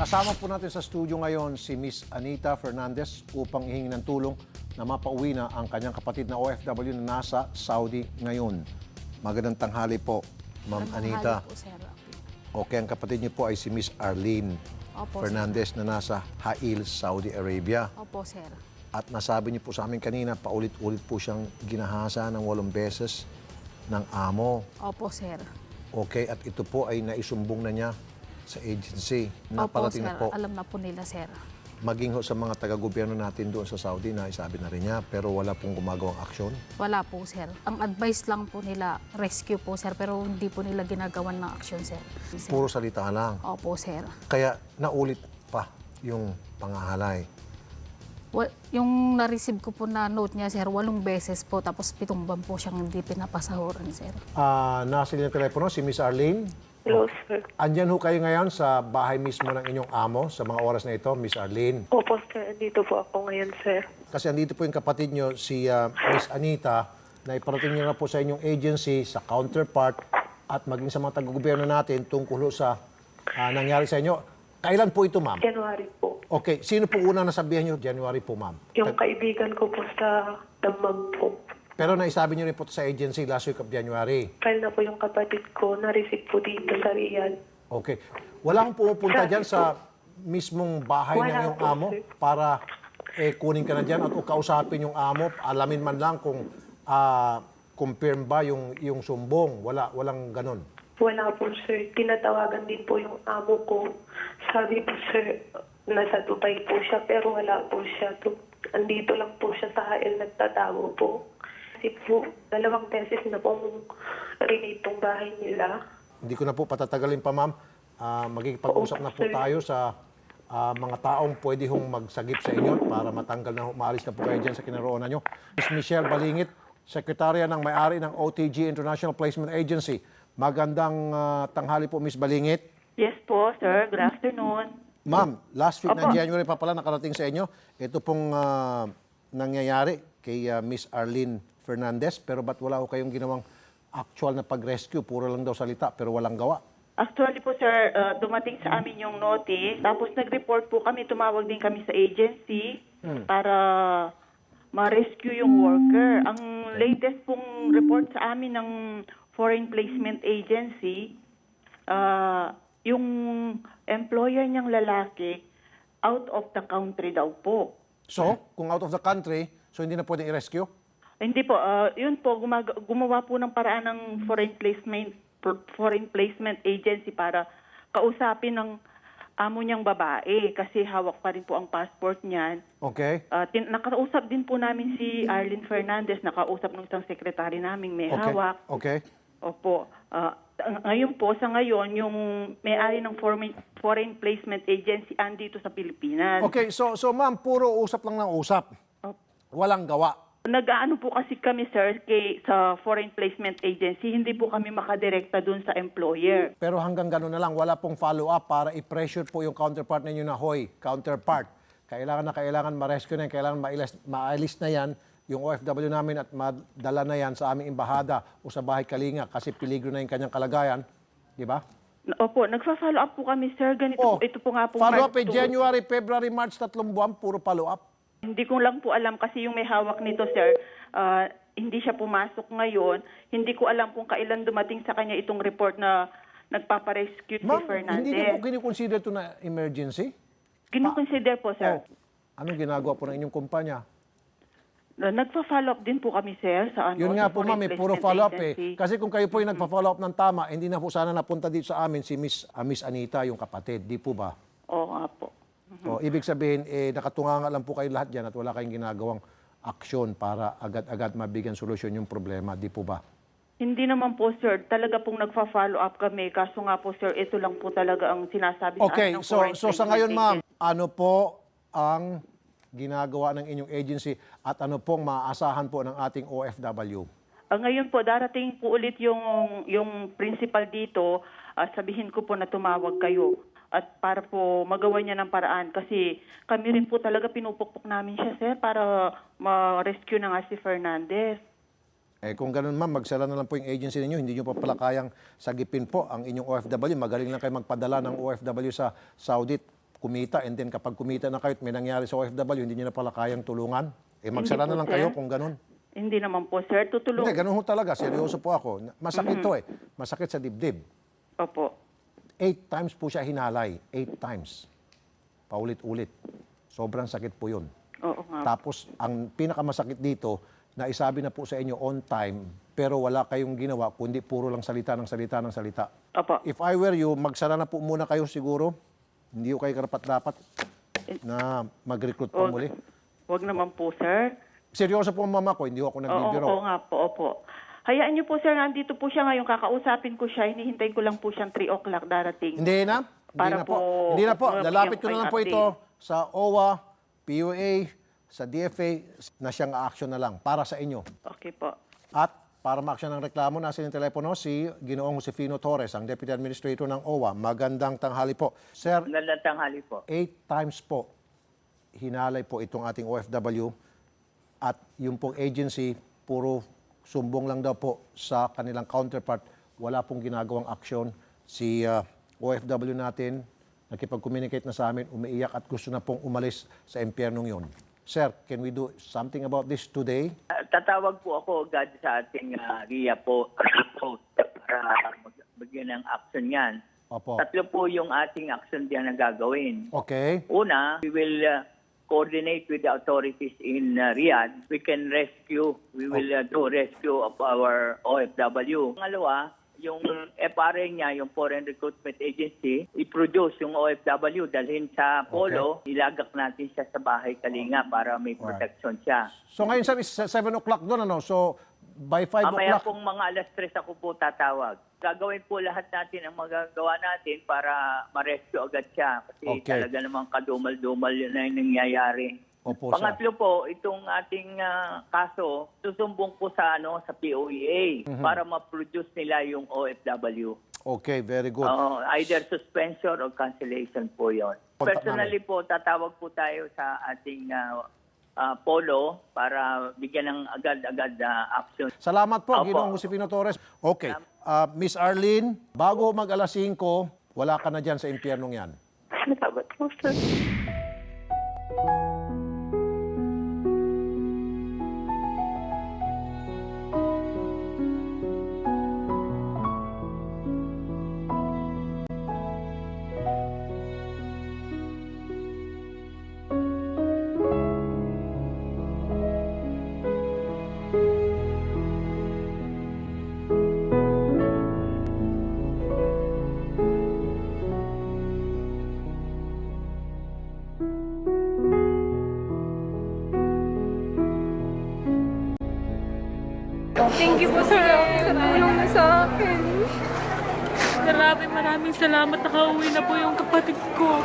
Kasama po natin sa studio ngayon si Miss Anita Fernandez upang ihingi ng tulong na mapauwi na ang kanyang kapatid na OFW na nasa Saudi ngayon. Magandang tanghali po, Ma'am Anita. Po, sir. Okay, ang kapatid niyo po ay si Miss Arlene Opo, Fernandez na nasa Hail, Saudi Arabia. Opo, sir. At nasabi niyo po sa amin kanina, paulit-ulit po siyang ginahasa ng walong beses ng amo. Opo, sir. Okay, at ito po ay naisumbong na niya sa agency. Opo, Naparating sir. na po. Alam na po nila, sir. Maging ho sa mga taga-gobyerno natin doon sa Saudi na isabi na rin niya, pero wala pong gumagawang aksyon. Wala po, sir. Ang advice lang po nila, rescue po, sir. Pero hindi po nila ginagawan ng action, sir. Sir. Puro salita lang. Opo, sir. Kaya naulit pa yung pangahalay. Wa- yung na-receive ko po na note niya, sir, walong beses po. Tapos pitong buwan po siyang hindi pinapasahuran, sir. Ah, nasa ng telepono si Miss Arlene. Hello, sir. Andyan ho kayo ngayon sa bahay mismo ng inyong amo sa mga oras na ito, Miss Arlene. Opo, sir. Dito po ako ngayon, sir. Kasi andito po yung kapatid nyo, si ah, Miss Anita, na iparating nyo na po sa inyong agency, sa counterpart, at maging sa mga taga-gobyerno natin tungkol ho sa ah, nangyari sa inyo. Kailan po ito, ma'am? January po. Okay, sino po unang nasabihan nyo? January po, ma'am. Yung kaibigan ko po sa Damam po. Pero naisabi nyo rin po sa agency last week of January. File na po yung kapatid ko. Na-receive po dito sa Riyadh. Okay. Wala akong pumupunta dyan sa mismong bahay ng Wala iyong po, amo sir. para eh, kunin ka na dyan at kausapin yung amo, alamin man lang kung ah, confirm ba yung, yung sumbong. Wala, walang ganun. Wala po, sir. Tinatawagan din po yung amo ko. Sabi po, sir, nasa Dubai po siya, pero wala po siya. Tu- Andito lang po siya sa HL, nagtatago po. Kasi po, dalawang beses na pong rinate tong bahay nila. Hindi ko na po patatagalin pa, ma'am. Ah, magkikipag-usap na po sir. tayo sa ah, mga taong pwede hong magsagip sa inyo para matanggal na, maalis na po kayo dyan sa kinaroonan nyo. Miss Michelle Balingit, Sekretarya ng May-ari ng OTG International Placement Agency. Magandang ah, tanghali po, Miss Balingit. Yes po, sir. Good afternoon. Ma'am, last week na Opo. January pa pala nakarating sa inyo. Ito pong ah, nangyayari kay ah, Miss Arlene Fernandez. Pero ba't wala ko kayong ginawang actual na pag-rescue? Puro lang daw salita pero walang gawa. Actually po, sir, uh, dumating sa amin yung notice. Tapos nag-report po kami, tumawag din kami sa agency para ma-rescue yung worker. Ang latest pong report sa amin ng Foreign Placement Agency, uh, yung employer niyang lalaki, out of the country daw po. So, kung out of the country, so hindi na pwedeng i-rescue? Hindi po, ah, yun po, gumag- gumawa po ng paraan ng foreign placement foreign placement agency para kausapin ng amo niyang babae kasi hawak pa rin po ang passport niyan. Okay? Ah, tin- nakausap din po namin si Arlene Fernandez, nakausap ng isang sekretary naming may Okay. hawak. Okay? Opo. Ng- ngayon po, sa ngayon, yung may-ari ng foreign, foreign placement agency andito sa Pilipinas. Okay, so, so ma'am, puro usap lang ng usap. Opo. Walang gawa. Nag-aano po kasi kami, sir, kay, sa Foreign Placement Agency, hindi po kami makadirekta dun sa employer. Pero hanggang gano'n na lang, wala pong follow-up para i-pressure po yung counterpart ninyo na, hoy, counterpart, kailangan na kailangan ma-rescue na yan, kailangan maalis, maalis na yan yung OFW namin at madala na yan sa aming embahada o sa bahay kalinga kasi peligro na yung kanyang kalagayan. Di ba? Opo, nagfa-follow up po kami, sir. Ganito Oh, po, ito po nga po. Follow-up eh, March 2. January, February, March, tatlong buwan, puro follow-up. Hindi ko lang po alam kasi yung may hawak nito, sir, ah, hindi siya pumasok ngayon. Hindi ko alam kung kailan dumating sa kanya itong report na nagpaparescue si Ma'am, Fernandez. hindi niyo po kinikonsider ito na emergency? Kinukonsider po, sir. Oh, anong ginagawa po ng inyong kumpanya? Na Nagpa-follow up din po kami, sir, sa ano. Yun nga sa po ma'am, eh, puro Placement follow-up eh. Agency. Kasi kung kayo po yung nagpa-follow up ng tama, hindi na po sana napunta dito sa amin si Miss, ah, Miss Anita, yung kapatid. Di po ba? Ibig sabihin, eh, nakatunganga lang po kayo lahat dyan at wala kayong ginagawang aksyon para agad-agad mabigyan solusyon yung problema. Di po ba? Hindi naman po, sir. Talaga pong nagfa-follow up kami. Kaso nga po, sir, ito lang po talaga ang sinasabi Okay, sa amin ng so, Foreign so sa ngayon ma'am, Agency. ano po ang ginagawa ng inyong agency at ano pong maaasahan po ng ating OFW? Ah, ngayon po, darating po ulit yung, yung principal dito. Ah, sabihin ko po na tumawag kayo. At para po magawa niya ng paraan. Kasi kami rin po talaga pinupukpok namin siya, sir, para ma-rescue na nga si Fernandez. Eh kung ganun ma'am, magsara na lang po yung agency ninyo, hindi nyo pa pala kayang sagipin po ang inyong OFW. Magaling lang kayo magpadala ng OFW sa Saudi. kumita and then kapag kumita na kayo at may nangyari sa OFW, hindi niyo na pala kayang tulungan? Eh magsara na lang kayo sir. kung ganun. Hindi naman po, sir. Tutulong. Hindi, ganun ho talaga. Seryoso po ako. Masakit to eh. Masakit sa dibdib. Opo. Eight times po siya hinalay. Eight times. Paulit-ulit. Sobrang sakit po yun. Oo nga. Tapos, ang pinakamasakit dito, na isabi na po sa inyo on time, pero wala kayong ginawa, kundi puro lang salita ng salita ng salita. Opo. If I were you, magsara na po muna kayo siguro. Hindi ko kayo karapat-dapat na mag-recruit pa Wag, muli. wag naman po, sir. Seryoso po ang mama ko, hindi ko ako Oo, nagbibiro. oo nga po, opo. Hayaan niyo po, sir, nandito po siya ngayon. Kakausapin ko siya. Hinihintayin ko lang po siyang 3 o'clock darating. Hindi na. Hindi Para na po. po- Hindi na po. para po Lalapit yung ko na lang po update. ito sa OWA, PUA, sa DFA na siyang action na lang para sa inyo. Okay po. At para ma-action ng reklamo, nasa yung telepono si Ginoong Josefino Torres, ang Deputy Administrator ng OWA. Magandang tanghali po. Sir, Magandang tanghali po. eight times po hinalay po itong ating OFW at yung pong agency puro sumbong lang daw po sa kanilang counterpart. Wala pong ginagawang aksyon. Si uh, OFW natin nakipag-communicate na sa amin, umiiyak at gusto na pong umalis sa impyernong yon. Sir, can we do something about this today? Ah, Tatawag po ako agad sa ating uh, RIA po para magbigyan ng action yan. Opo. Tatlo po yung ating action diyan na gagawin. Okay. Una, we will uh, coordinate with the authorities in uh, Riyadh. We can rescue, we will uh, do rescue of our OFW. Pangalawa, yung FRA niya, yung Foreign Recruitment Agency, i-produce yung OFW, dalhin sa Polo, ilagak natin siya sa bahay Kalinga para may protection siya. So ngayon is 7 o'clock doon ano? So by 5 Mamaya o'clock, pong mga alas 3 ako po tatawag. Gagawin po lahat natin ang magagawa natin para ma-rescue agad siya. Kasi Okay. talaga namang kadumal-dumal yun na yung nangyayari. Opo, sir. Pangatlo po, itong ating ah, kaso, susumbong po sa ano sa POEA Mhm. para ma-produce nila yung OFW. Okay, very good. Oo, either suspension or cancellation po yon. Personally po, tatawag po tayo sa ating ah, ah, polo para bigyan ng agad-agad na action. Salamat po, Opo. Ginoong Josefino Torres. Okay. Ah, Miss Arlene, bago mag alas 5, wala ka na dyan sa impyernong yan. Salamat po, sir. Thank you po sa tulong na sa akin. Maraming maraming salamat. Nakauwi na po yung kapatid ko.